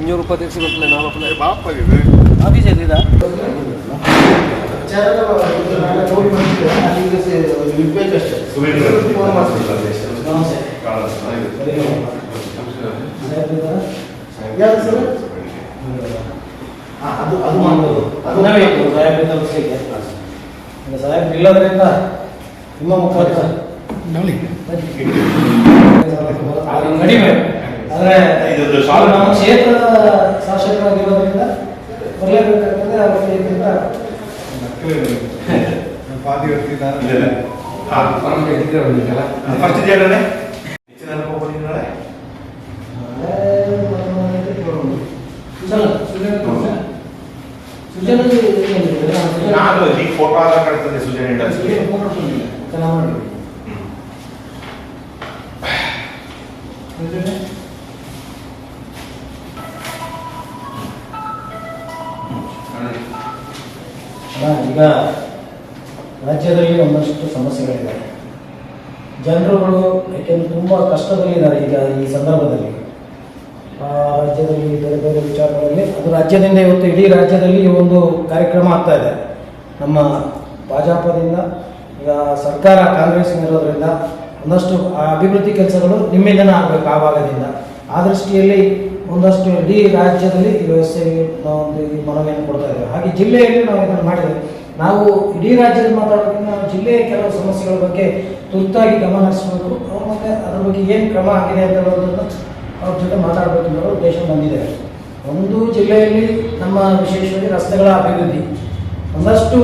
ಇನ್ನೂರು ರೂಪಾಯಿ ತೆಗೆಸಿ ಕೊಟ್ಟಲೆ ನಾನು ಬಾಪ ಆಫೀಸಲ್ಲಿ ಅದು ಅದು ಮಾಡೋದು ಅದನ್ನೇ ಬೇಕು ಸಾಹೇಬ್ರಿಂದ ಮುಗಿಸ್ಲಿಕ್ಕೆ ಸಾಹೇಬ್ ಇಲ್ಲದ್ರಿಂದ ನಿಮ್ಮ ಮುಖಾಂತರ ನೋಡಿ ಕಡಿಮೆ. ಆದರೆ ಇದೊಂದು ಅವ್ರು ನಮ್ಮ ಕ್ಷೇತ್ರದ ಶಾಸಕರಾಗಿರೋದ್ರಿಂದ ಬರಲೇಬೇಕಾಗ್ತದೆ ಅವ್ರ ಕ್ಷೇತ್ರದಿಂದ ಫಸ್ಟ್ ಜನರೇ ಹೆಚ್ಚಿನ ಅನುಭವ ಬಂದಿದ್ದಾಳೆ ನಾನು ಈ ಫೋಟೋ ಕಾಣ್ತದೆ ಸುಜನ್ ಇಂಡಸ್ಟ್ರಿ. ಈಗ ರಾಜ್ಯದಲ್ಲಿ ಒಂದಷ್ಟು ಸಮಸ್ಯೆಗಳಿವೆ ಜನರುಗಳು, ಯಾಕೆಂದ್ರೆ ತುಂಬ ಕಷ್ಟದಲ್ಲಿದ್ದಾರೆ ಈಗ ಈ ಸಂದರ್ಭದಲ್ಲಿ. ರಾಜ್ಯದಲ್ಲಿ ಬೇರೆ ಬೇರೆ ವಿಚಾರಗಳಲ್ಲಿ, ಅದು ರಾಜ್ಯದಿಂದ ಇವತ್ತು ಇಡೀ ರಾಜ್ಯದಲ್ಲಿ ಈ ಒಂದು ಕಾರ್ಯಕ್ರಮ ಆಗ್ತಾ ಇದೆ. ನಮ್ಮ ಭಾಜಪದಿಂದ, ಈಗ ಸರ್ಕಾರ ಕಾಂಗ್ರೆಸ್ ಇರೋದ್ರಿಂದ ಒಂದಷ್ಟು ಅಭಿವೃದ್ಧಿ ಕೆಲಸಗಳು ನಿಮ್ಮಿಂದನೇ ಆಗಬೇಕು ಆ ಭಾಗದಿಂದ ಆ ದೃಷ್ಟಿಯಲ್ಲಿ ಒಂದಷ್ಟು ಇಡೀ ರಾಜ್ಯದಲ್ಲಿ ಈ ವ್ಯವಸ್ಥೆಗೆ ನಾವು ಒಂದು ಈ ಮನವಿಯನ್ನು ಕೊಡ್ತಾ ಇದ್ದೇವೆ. ಹಾಗೆ ಜಿಲ್ಲೆಯಲ್ಲಿ ನಾವು ಇದನ್ನು ಮಾಡಿದ್ದೇವೆ. ನಾವು ಇಡೀ ರಾಜ್ಯದಲ್ಲಿ ಮಾತಾಡೋದ್ರಿಂದ ನಾವು ಜಿಲ್ಲೆಯ ಕೆಲವು ಸಮಸ್ಯೆಗಳ ಬಗ್ಗೆ ತುರ್ತಾಗಿ ಗಮನ ಹರಿಸಬೇಕು. ಮತ್ತು ಅದ್ರ ಬಗ್ಗೆ ಏನು ಕ್ರಮ ಆಗಿದೆ ಅಂತ ಅವ್ರ ಜೊತೆ ಮಾತಾಡಬೇಕು ಅನ್ನೋ ಉದ್ದೇಶ ಬಂದಿದೆ ಒಂದು ಜಿಲ್ಲೆಯಲ್ಲಿ ನಮ್ಮ ವಿಶೇಷವಾಗಿ ರಸ್ತೆಗಳ ಅಭಿವೃದ್ಧಿ. ಒಂದಷ್ಟು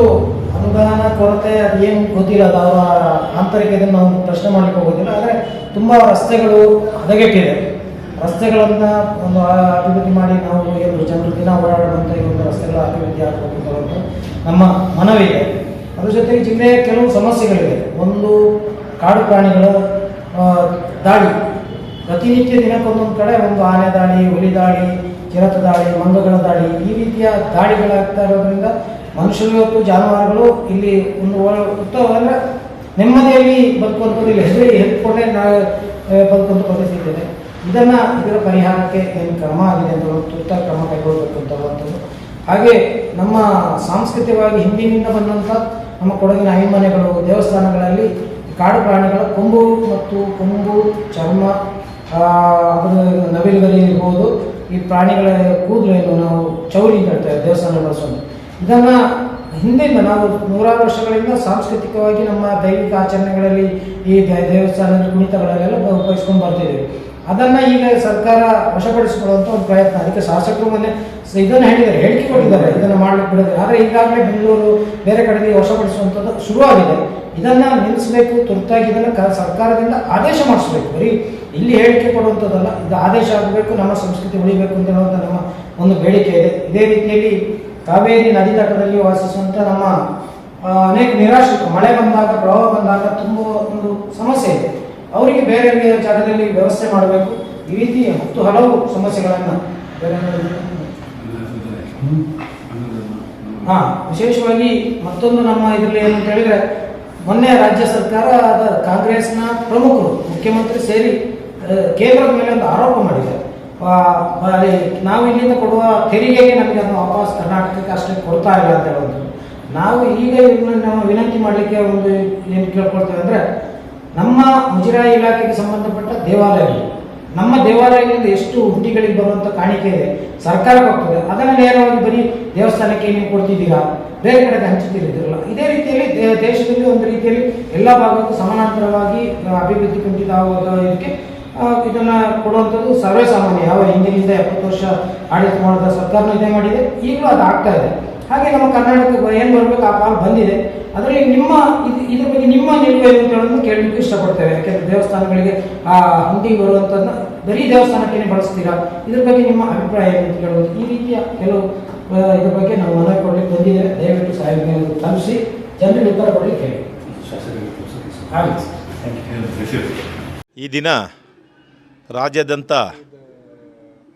ಅನುದಾನ ಕೊರತೆ ಅದೇನು ಗೊತ್ತಿಲ್ಲ, ಅದು ಅವರ ಆಂತರಿಕತೆಯನ್ನು ನಾವು ಪ್ರಶ್ನೆ ಮಾಡಲಿಕ್ಕೆ ಹೋಗೋದಿಲ್ಲ. ಆದರೆ ತುಂಬ ರಸ್ತೆಗಳು ಹದಗೆಟ್ಟಿದೆ. ರಸ್ತೆಗಳನ್ನು ಒಂದು ಅಭಿವೃದ್ಧಿ ಮಾಡಿ ನಾವು ಏನು ಜನರು ದಿನ ಓಡಾಡುವಂಥ ಈ ಒಂದು ರಸ್ತೆಗಳ ಅಭಿವೃದ್ಧಿ ಆಗಬೇಕು ನಮ್ಮ ಮನವಿ ಇದೆ. ಅದ್ರ ಜೊತೆಗೆ ಜಿಲ್ಲೆಯ ಕೆಲವು ಸಮಸ್ಯೆಗಳಿವೆ. ಒಂದು ಕಾಡು ಪ್ರಾಣಿಗಳ ದಾಳಿ. ಪ್ರತಿನಿತ್ಯ ದಿನಕ್ಕೊಂದೊಂದು ಕಡೆ ಒಂದು ಆನೆ ದಾಳಿ, ಹುಲಿ ದಾಳಿ, ಚಿರತೆ ದಾಳಿ, ಮಂಗಗಳ ದಾಳಿ. ಈ ರೀತಿಯ ದಾಳಿಗಳಾಗ್ತಾ ಇರೋದ್ರಿಂದ ಮನುಷ್ಯರು ಇವತ್ತು ಜಾನುವಾರುಗಳು ಇಲ್ಲಿ ಒಂದು ಒಳ- ಉತ್ತಮ ಅಂದರೆ ನೆಮ್ಮದಿಯಲ್ಲಿ ಬದುಕುವಂಥದ್ದು ಇಲ್ಲಿ. ಹೆಸರು ಹೆದ್ಕೊಂಡೇ ನಾವು ಬದುಕುವಂಥ ಪರಿಸ್ಥಿತಿ ಇದೆ. ಇದನ್ನ ಇದರ ಪರಿಹಾರಕ್ಕೆ ಏನು ಕ್ರಮ ಆಗಿದೆ ಅಂತ ಒಂದು ತುರ್ತಾಗಿ ಕ್ರಮ ಕೈಗೊಳ್ಳಬೇಕು ಅಂತ ಹೇಳುವಂಥದ್ದು ಹಾಗೆ ನಮ್ಮ ಸಾಂಸ್ಕೃತಿಕವಾಗಿ ಹಿಂದಿನಿಂದ ಬಂದಂಥ ನಮ್ಮ ಕೊಡಗಿನ ಐಮನೆಗಳು ದೇವಸ್ಥಾನಗಳಲ್ಲಿ ಕಾಡು ಪ್ರಾಣಿಗಳ ಕೊಂಬು ಮತ್ತು ಕೊಂಬು, ಚರ್ಮ ಅದರ ನವಿಲುಗರಿ ಇರ್ಬೋದು. ಈ ಪ್ರಾಣಿಗಳ ಕೂದಲೇನು ನಾವು ಚೌರಿ ಅಂತ ಹೇಳ್ತೇವೆ ದೇವಸ್ಥಾನ ಬಳಸೋದು ಇದನ್ನ ಹಿಂದಿಂದ ನಾವು ನೂರಾರು ವರ್ಷಗಳಿಂದ ಸಾಂಸ್ಕೃತಿಕವಾಗಿ ನಮ್ಮ ದೈವಿಕ ಆಚರಣೆಗಳಲ್ಲಿ ಈ ದೇವಸ್ಥಾನದ ಕುಣಿತಗಳಲ್ಲೆಲ್ಲ ಉಪ- ಉಪಯೋಗಿಸ್ಕೊಂಡು ಬರ್ತಿದ್ದೀವಿ. ಅದನ್ನ ಈಗ ಸರ್ಕಾರ ವಶಪಡಿಸಿಕೊಳ್ಳುವಂತ ಒಂದು ಪ್ರಯತ್ನ. ಅದಕ್ಕೆ ಶಾಸಕರು ಮೊನ್ನೆ ಇದನ್ನ ಹೇಳಿದ್ದಾರೆ, ಹೇಳಿಕೆ ಕೊಟ್ಟಿದ್ದಾರೆ. ಇದನ್ನ ಮಾಡ್ಲಿಕ್ಕೆ ಬಿಡೋದು ಆದರೆ ಈಗಾಗಲೇ ಬೆಂಗಳೂರು ಬೇರೆ ಕಡೆಗೆ ವಶಪಡಿಸುವಂಥದ್ದು ಶುರುವಾಗಿದೆ. ಇದನ್ನ ನಿಲ್ಲಿಸಬೇಕು, ತುರ್ತಾಗಿ ಇದನ್ನ ಸರ್ಕಾರದಿಂದ ಆದೇಶ ಮಾಡಿಸ್ಬೇಕು. ಬರೀ ಇಲ್ಲಿ ಹೇಳಿಕೆ ಕೊಡುವಂಥದ್ದಲ್ಲ ಇದು ಆದೇಶ ಆಗಬೇಕು, ನಮ್ಮ ಸಂಸ್ಕೃತಿ ಉಳಿಬೇಕು ಅಂತ ನಮ್ಮ ಒಂದು ಬೇಡಿಕೆ ಇದೆ. ಇದೇ ರೀತಿಯಲ್ಲಿ ಕಾವೇರಿ ನದಿ ತಟದಲ್ಲಿ ವಾಸಿಸುವಂಥ ನಮ್ಮ ಅನೇಕ ನಿರಾಶ್ರಿತ ಮಳೆ ಬಂದಾಗ, ಪ್ರವಾಹ ಬಂದಾಗ ತುಂಬ ಒಂದು ಸಮಸ್ಯೆ ಅವರಿಗೆ ಬೇರೆ ಬೇರೆ ಜಾಗದಲ್ಲಿ ವ್ಯವಸ್ಥೆ ಮಾಡಬೇಕು. ಈ ರೀತಿ ಹತ್ತು ಹಲವು ಸಮಸ್ಯೆಗಳನ್ನು ಹಾ ವಿಶೇಷವಾಗಿ ಮತ್ತೊಂದು ನಮ್ಮ ಇದರಲ್ಲಿ ಏನು ಅಂತ ಹೇಳಿದ್ರೆ ಮೊನ್ನೆ ರಾಜ್ಯ ಸರ್ಕಾರ ಅದ ಕಾಂಗ್ರೆಸ್ನ ಪ್ರಮುಖರು ಮುಖ್ಯಮಂತ್ರಿ ಸೇರಿ ಕೇಂದ್ರದ ಮೇಲೆ ಒಂದು ಆರೋಪ ಮಾಡಿದ್ದಾರೆ ನಾವು ಇಲ್ಲಿಂದ ಕೊಡುವ ತೆರಿಗೆಗೆ ನಮಗೆ ಅದನ್ನು ವಾಪಸ್ ಕರ್ನಾಟಕಕ್ಕೆ ಅಷ್ಟೇ ಕೊಡ್ತಾ ಇಲ್ಲ ಅಂತ ಹೇಳೋದು ನಾವು ಈಗ ಇವ್ರನ್ನ ನಾವು ವಿನಂತಿ ಮಾಡಲಿಕ್ಕೆ ಒಂದು ಏನು ಕೇಳ್ಕೊಳ್ತೇವೆ ಅಂದರೆ ನಮ್ಮ ಮುಜರಾಯಿ ಇಲಾಖೆಗೆ ಸಂಬಂಧಪಟ್ಟ ದೇವಾಲಯ ನಮ್ಮ ದೇವಾಲಯಗಳಿಂದ ಎಷ್ಟು ಹುಟ್ಟಿಗಳಿಗೆ ಬರುವಂಥ ಕಾಣಿಕೆ ಇದೆ ಸರ್ಕಾರ ಕೊಡ್ತದೆ ಅದನ್ನು ನೇರವಾಗಿ ಬರೀ ದೇವಸ್ಥಾನಕ್ಕೆ ನೀವು ಕೊಡ್ತಿದ್ದೀರಾ? ಬೇರೆ ಕಡೆಗೆ ಹಂಚುತ್ತಿರಲಿಲ್ಲ ಇದೇ ರೀತಿಯಲ್ಲಿ ದೇಶದಲ್ಲಿ ಒಂದು ರೀತಿಯಲ್ಲಿ ಎಲ್ಲ ಭಾಗಕ್ಕೂ ಸಮಾನಾಂತರವಾಗಿ ಅಭಿವೃದ್ಧಿ ಇದಕ್ಕೆ ಇದನ್ನ ಕೊಡುವಂಥದ್ದು ಸರ್ವೇ ಸಾಮಾನ್ಯ ಯಾವ ಹಿಂದಿನಿಂದ ಎಪ್ಪತ್ತು ವರ್ಷ ಆಡಳಿತ ಮಾಡಿದ ಸರ್ಕಾರನೂ ಇದೇ ಮಾಡಿದೆ. ಈಗಲೂ ಅದು ಆಗ್ತಾ ಇದೆ. ಹಾಗೆ ನಮ್ಮ ಕರ್ನಾಟಕಕ್ಕೆ ಏನು ಬರಬೇಕು ಆ ಪಾಲು ಬಂದಿದೆ. ಅದರಲ್ಲಿ ನಿಮ್ಮ ಇದು ಇದ್ರ ಬಗ್ಗೆ ನಿಮ್ಮ ನಿಲುವು ಏನು ಅಂತ ಹೇಳೋದನ್ನು ಕೇಳಲಿಕ್ಕೆ ಇಷ್ಟಪಡ್ತೇವೆ. ಯಾಕೆಂದ್ರೆ ದೇವಸ್ಥಾನಗಳಿಗೆ ಆ ಹುಂಡಿ ಬರುವಂಥದ್ದನ್ನ ಬರೀ ದೇವಸ್ಥಾನಕ್ಕೆ ಬಳಸ್ತೀರಾ? ಇದ್ರ ಬಗ್ಗೆ ನಿಮ್ಮ ಅಭಿಪ್ರಾಯ ಏನು ಅಂತ ಕೇಳೋದು. ಈ ರೀತಿಯ ಕೆಲವು ಇದ್ರ ಬಗ್ಗೆ ನಾವು ಮನವಿ ಕೊಡ್ಲಿಕ್ಕೆ ಬಂದಿದ್ದೇವೆ. ದಯವಿಟ್ಟು ಸಾಹೇಬ್ ತಲುಪಿಸಿ. ಜನರಿಗೆ ಉತ್ತರ ಕೊಡಲಿಕ್ಕೆ ಹೇಳಿ. ಈ ದಿನ ರಾಜ್ಯಾದ್ಯಂತ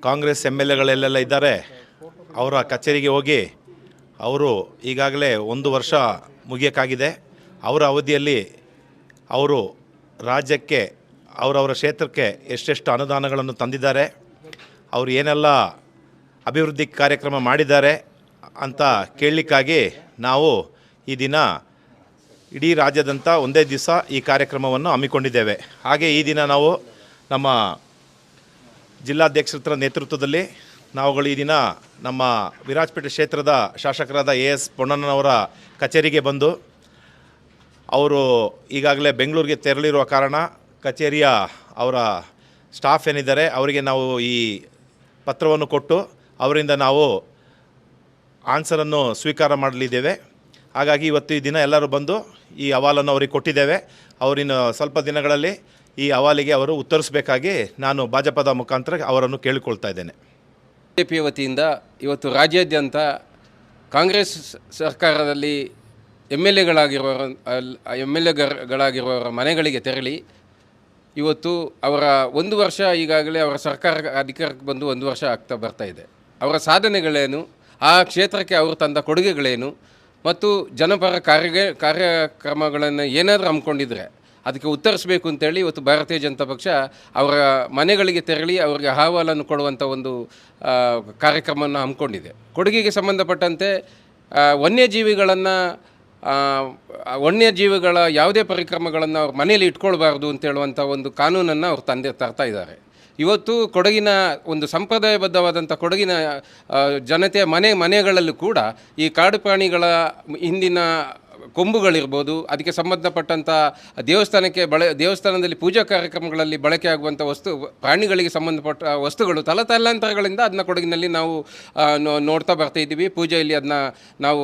ಕಾಂಗ್ರೆಸ್ ಎಂ ಎಲ್ ಎಗಳೆಲ್ಲೆಲ್ಲ ಇದ್ದಾರೆ. ಅವರ ಕಚೇರಿಗೆ ಹೋಗಿ ಅವರು ಈಗಾಗಲೇ ಒಂದು ವರ್ಷ ಮುಗಿಯೋಕ್ಕಾಗಿದೆ. ಅವರ ಅವಧಿಯಲ್ಲಿ ಅವರು ರಾಜ್ಯಕ್ಕೆ ಅವರವರ ಕ್ಷೇತ್ರಕ್ಕೆ ಎಷ್ಟೆಷ್ಟು ಅನುದಾನಗಳನ್ನು ತಂದಿದ್ದಾರೆ, ಅವರು ಏನೆಲ್ಲ ಅಭಿವೃದ್ಧಿ ಕಾರ್ಯಕ್ರಮ ಮಾಡಿದ್ದಾರೆ ಅಂತ ಕೇಳಲಿಕ್ಕಾಗಿ ನಾವು ಈ ದಿನ ಇಡೀ ರಾಜ್ಯದಂತ ಒಂದೇ ದಿವಸ ಈ ಕಾರ್ಯಕ್ರಮವನ್ನು ಹಮ್ಮಿಕೊಂಡಿದ್ದೇವೆ. ಹಾಗೆ ಈ ದಿನ ನಾವು ನಮ್ಮ ಜಿಲ್ಲಾಧ್ಯಕ್ಷರ ನೇತೃತ್ವದಲ್ಲಿ ನಾವುಗಳು ಈ ದಿನ ನಮ್ಮ ವಿರಾಜಪೇಟೆ ಕ್ಷೇತ್ರದ ಶಾಸಕರಾದ ಎ ಎಸ್ ಪೊನ್ನಣ್ಣನವರ ಕಚೇರಿಗೆ ಬಂದು ಅವರು ಈಗಾಗಲೇ ಬೆಂಗಳೂರಿಗೆ ತೆರಳಿರುವ ಕಾರಣ ಕಚೇರಿಯ ಅವರ ಸ್ಟಾಫ್ ಏನಿದ್ದಾರೆ ಅವರಿಗೆ ನಾವು ಈ ಪತ್ರವನ್ನು ಕೊಟ್ಟು ಅವರಿಂದ ನಾವು ಆನ್ಸರನ್ನು ಸ್ವೀಕಾರ ಮಾಡಲಿದ್ದೇವೆ. ಹಾಗಾಗಿ ಇವತ್ತು ಈ ದಿನ ಎಲ್ಲರೂ ಬಂದು ಈ ಅಹವಾಲನ್ನು ಅವರಿಗೆ ಕೊಟ್ಟಿದ್ದೇವೆ. ಅವರಿನ ಸ್ವಲ್ಪ ದಿನಗಳಲ್ಲಿ ಈ ಅಹವಾಲಿಗೆ ಅವರು ಉತ್ತರಿಸಬೇಕಾಗಿ ನಾನು ಭಾಜಪದ ಮುಖಾಂತರ ಅವರನ್ನು ಕೇಳಿಕೊಳ್ತಾ ಇದ್ದೇನೆ. ಪಿ ವತಿಯಿಂದ ಇವತ್ತು ರಾಜ್ಯಾದ್ಯಂತ ಕಾಂಗ್ರೆಸ್ ಸರ್ಕಾರದಲ್ಲಿ ಎಂ ಎಲ್ ಎಗಳಾಗಿರುವವರ ಎಂ ಎಲ್ ಎಗಳಾಗಿರುವವರ ಮನೆಗಳಿಗೆ ತೆರಳಿ, ಇವತ್ತು ಅವರ ಒಂದು ವರ್ಷ ಈಗಾಗಲೇ ಅವರ ಸರ್ಕಾರ ಅಧಿಕಾರಕ್ಕೆ ಬಂದು ಒಂದು ವರ್ಷ ಆಗ್ತಾ ಬರ್ತಾ ಇದೆ. ಅವರ ಸಾಧನೆಗಳೇನು, ಆ ಕ್ಷೇತ್ರಕ್ಕೆ ಅವರು ತಂದ ಕೊಡುಗೆಗಳೇನು, ಮತ್ತು ಜನಪರ ಕಾರ್ಯ, ಕಾರ್ಯಕ್ರಮಗಳನ್ನು ಏನಾದರೂ ಹಮ್ಮಿಕೊಂಡಿದ್ರೆ ಅದಕ್ಕೆ ಉತ್ತರಿಸಬೇಕು ಅಂತೇಳಿ ಇವತ್ತು ಭಾರತೀಯ ಜನತಾ ಪಕ್ಷ ಅವರ ಮನೆಗಳಿಗೆ ತೆರಳಿ ಅವರಿಗೆ ಅಹವಾಲನ್ನು ಕೊಡುವಂಥ ಒಂದು ಕಾರ್ಯಕ್ರಮವನ್ನು ಹಮ್ಮಿಕೊಂಡಿದೆ. ಕೊಡುಗೆಗೆ ಸಂಬಂಧಪಟ್ಟಂತೆ ವನ್ಯಜೀವಿಗಳನ್ನು ವನ್ಯಜೀವಿಗಳ ಯಾವುದೇ ಪರಿಕ್ರಮಗಳನ್ನು ಅವ್ರ ಮನೆಯಲ್ಲಿ ಇಟ್ಕೊಳ್ಬಾರ್ದು ಅಂತ ಹೇಳುವಂಥ ಒಂದು ಕಾನೂನನ್ನು ಅವ್ರು ತಂದೆ ತರ್ತಾ ಇದ್ದಾರೆ. ಇವತ್ತು ಕೊಡಗಿನ ಒಂದು ಸಂಪ್ರದಾಯಬದ್ಧವಾದಂಥ ಕೊಡಗಿನ ಜನತೆಯ ಮನೆ, ಮನೆಗಳಲ್ಲೂ ಕೂಡ ಈ ಕಾಡು ಪ್ರಾಣಿಗಳ ಹಿಂದಿನ ಕೊಂಬುಗಳಿರ್ಬೋದು, ಅದಕ್ಕೆ ಸಂಬಂಧಪಟ್ಟಂಥ ದೇವಸ್ಥಾನಕ್ಕೆ ಬಳ, ದೇವಸ್ಥಾನದಲ್ಲಿ ಪೂಜಾ ಕಾರ್ಯಕ್ರಮಗಳಲ್ಲಿ ಬಳಕೆ ಆಗುವಂಥ ವಸ್ತು, ಪ್ರಾಣಿಗಳಿಗೆ ಸಂಬಂಧಪಟ್ಟ ವಸ್ತುಗಳು ತಲತಲಾಂತರಗಳಿಂದ ಅದನ್ನ ಕೊಡಗಿನಲ್ಲಿ ನಾವು ನೋಡ್ತಾ ಬರ್ತಾ ಇದ್ದೀವಿ. ಪೂಜೆಯಲ್ಲಿ ಅದನ್ನ ನಾವು,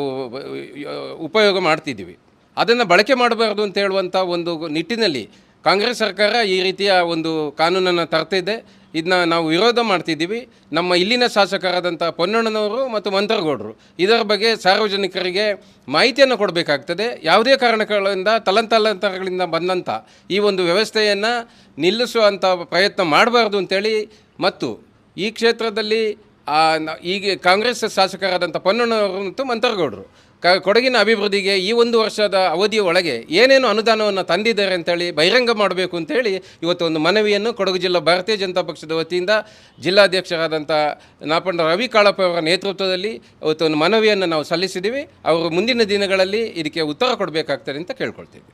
ಉಪಯೋಗ ಮಾಡ್ತಿದ್ದೀವಿ. ಅದನ್ನು ಬಳಕೆ ಮಾಡಬಾರ್ದು ಅಂತ ಹೇಳುವಂಥ ಒಂದು ನಿಟ್ಟಿನಲ್ಲಿ ಕಾಂಗ್ರೆಸ್ ಸರ್ಕಾರ ಈ ರೀತಿಯ ಒಂದು ಕಾನೂನನ್ನು ತರ್ತಿದೆ. ಇದನ್ನ ನಾವು ವಿರೋಧ ಮಾಡ್ತಿದ್ದೀವಿ. ನಮ್ಮ ಇಲ್ಲಿನ ಶಾಸಕರಾದಂಥ ಪೊನ್ನಣ್ಣನವರು ಮತ್ತು ಮಂತ್ರಗೌಡರು, ಇದರ ಬಗ್ಗೆ ಸಾರ್ವಜನಿಕರಿಗೆ ಮಾಹಿತಿಯನ್ನು ಕೊಡಬೇಕಾಗ್ತದೆ. ಯಾವುದೇ ಕಾರಣಗಳಿಂದ ತಲಂತಲಾಂತರಗಳಿಂದ ಬಂದಂಥ ಈ ಒಂದು ವ್ಯವಸ್ಥೆಯನ್ನು ನಿಲ್ಲಿಸುವಂಥ ಪ್ರಯತ್ನ ಮಾಡಬಾರ್ದು ಅಂತೇಳಿ ಮತ್ತು ಈ ಕ್ಷೇತ್ರದಲ್ಲಿ ಈಗ ಕಾಂಗ್ರೆಸ್ ಶಾಸಕರಾದಂಥ ಪೊನ್ನಣ್ಣವರು ಮತ್ತು ಮಂತ್ರಗೌಡರು ಕೊಡಗಿನ ಅಭಿವೃದ್ಧಿಗೆ ಈ ಒಂದು ವರ್ಷದ ಅವಧಿಯ ಒಳಗೆ ಏನೇನು ಅನುದಾನವನ್ನು ತಂದಿದ್ದಾರೆ ಅಂತೇಳಿ ಬಹಿರಂಗ ಮಾಡಬೇಕು ಅಂತೇಳಿ ಇವತ್ತು ಒಂದು ಮನವಿಯನ್ನು ಕೊಡಗು ಜಿಲ್ಲಾ ಭಾರತೀಯ ಜನತಾ ಪಕ್ಷದ ವತಿಯಿಂದ ಜಿಲ್ಲಾಧ್ಯಕ್ಷರಾದಂಥ ನಾಪಂಡ ರವಿ ಕಾಳಪ್ಪ ಅವರ ನೇತೃತ್ವದಲ್ಲಿ ಇವತ್ತು ಒಂದು ಮನವಿಯನ್ನು ನಾವು ಸಲ್ಲಿಸಿದ್ದೀವಿ. ಅವರು ಮುಂದಿನ ದಿನಗಳಲ್ಲಿ ಇದಕ್ಕೆ ಉತ್ತರ ಕೊಡಬೇಕಾಗ್ತದೆ ಅಂತ ಕೇಳ್ಕೊಳ್ತೀವಿ.